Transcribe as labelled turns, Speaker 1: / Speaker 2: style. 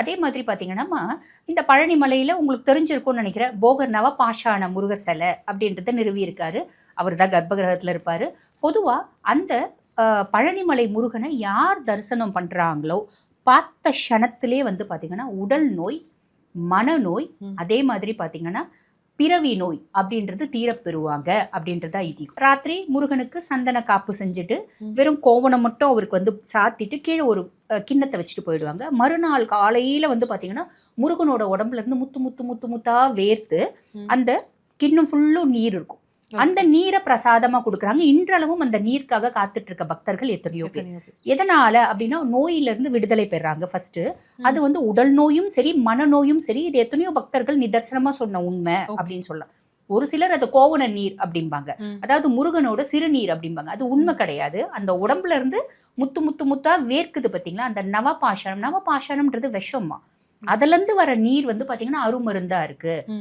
Speaker 1: அதே மாதிரி பார்த்தீங்கன்னா இந்த பழனி மலையில் உங்களுக்கு தெரிஞ்சிருக்கும்னு நினைக்கிறேன். போகர் நவபாஷாண முருகர் சிலை அப்படின்றத நிறுவியிருக்காரு அவர் தான் கர்ப்பகிரகத்தில் இருப்பார். பொதுவாக அந்த பழனிமலை முருகனை யார் தரிசனம் பண்ணுறாங்களோ பார்த்த க்ஷணத்திலே வந்து பார்த்தீங்கன்னா உடல் நோய் மனநோய். அதே மாதிரி பார்த்தீங்கன்னா பிறவி நோய் அப்படின்றது தீரப்பெறுவாங்க அப்படின்றத ஐதீகம் ராத்திரி முருகனுக்கு சந்தன காப்பு செஞ்சுட்டு. வெறும் கோவணம் மட்டும் அவருக்கு வந்து சாத்திட்டு கீழே ஒரு கிண்ணத்தை வச்சுட்டு போயிடுவாங்க மறுநாள் காலையில வந்து பாத்தீங்கன்னா முருகனோட உடம்புல இருந்து முத்து முத்து முத்து முத்தா வேர்த்து. அந்த கிண்ணம் ஃபுல்லும் நீர் இருக்கும் அந்த நீரை பிரசாதமா கொடுக்குறாங்க. இன்றளவும் அந்த நீருக்காக காத்துட்டு இருக்க பக்தர்கள் எத்தனையோ பேர். எதனால அப்படின்னா நோயில இருந்து விடுதலை பெறாங்க ஃபர்ஸ்ட் அது வந்து உடல் நோயும் சரி மனநோயும் சரி இது எத்தனையோ பக்தர்கள் நிதர்சனமா சொன்ன உண்மை. அப்படின்னு சொல்லலாம். ஒரு சிலர் அது கோவண நீர் அப்படிம்பாங்க. அதாவது முருகனோட சிறுநீர் அப்படிம்பாங்க. அது உண்மை கிடையாது. அந்த உடம்புல இருந்து முத்து முத்து முத்தா வேர்க்குது பாத்தீங்களா? அந்த நவபாஷாணம். நவபாஷாணம்ன்றது விஷமா அதுல இருந்து வர நீர் வந்து பாத்தீங்கன்னா அருமருந்தா இருக்கு.